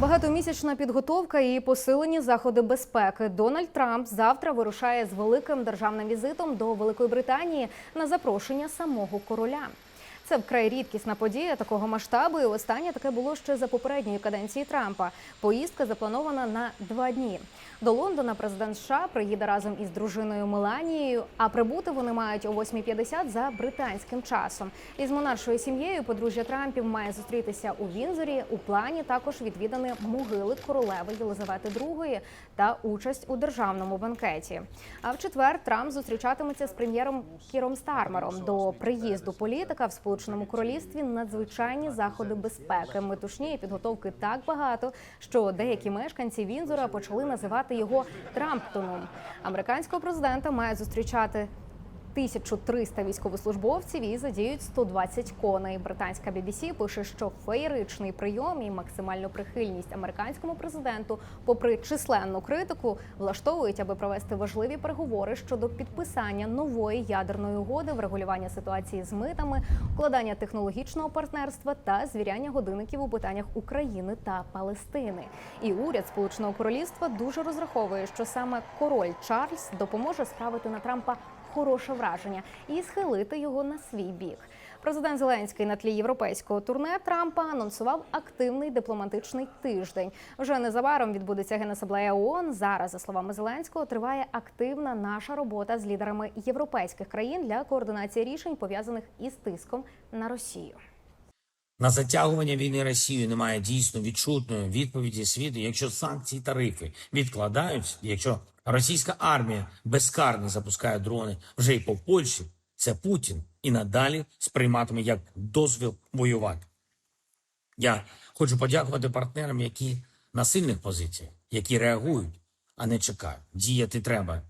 Багатомісячна підготовка і посилені заходи безпеки. Дональд Трамп завтра вирушає з великим державним візитом до Великої Британії на запрошення самого короля. Це вкрай рідкісна подія такого масштабу. І останнє таке було ще за попередньої каденції Трампа. Поїздка запланована на два дні. До Лондона президент США приїде разом із дружиною Меланією. А прибути вони мають о 8.50 за британським часом. Із монаршою сім'єю подружжя Трампів має зустрітися у Вінзорі. У плані також відвідани могили королеви Єлизавети II та участь у державному банкеті. А в четвер Трамп зустрічатиметься з прем'єром Кіром Стармером. До приїзду політика в Сполученому Королівстві надзвичайні заходи безпеки. Метушні і підготовки так багато, що деякі мешканці Вінзора почали називати його Трамптоном. Американського президента має зустрічати 1300 військовослужбовців і задіють 120 коней. Британська BBC пише, що феєричний прийом і максимальну прихильність американському президенту, попри численну критику, влаштовують, аби провести важливі переговори щодо підписання нової ядерної угоди, врегулювання ситуації з митами, укладання технологічного партнерства та звіряння годинників у питаннях України та Палестини. І уряд Сполученого Королівства дуже розраховує, що саме король Чарльз допоможе справити на Трампа хороше враження і схилити його на свій бік. Президент Зеленський на тлі європейського турне Трампа анонсував активний дипломатичний тиждень. Вже незабаром відбудеться генасаблея ООН. Зараз, за словами Зеленського, триває активна наша робота з лідерами європейських країн для координації рішень пов'язаних із тиском на Росію. На затягування війни Росією немає дійсно відчутної відповіді світу, якщо санкції тарифи відкладаються, якщо російська армія безкарно запускає дрони вже й по Польщі, це Путін і надалі сприйматиме як дозвіл воювати. Я хочу подякувати партнерам, які на сильних позиціях, які реагують, а не чекають. Діяти треба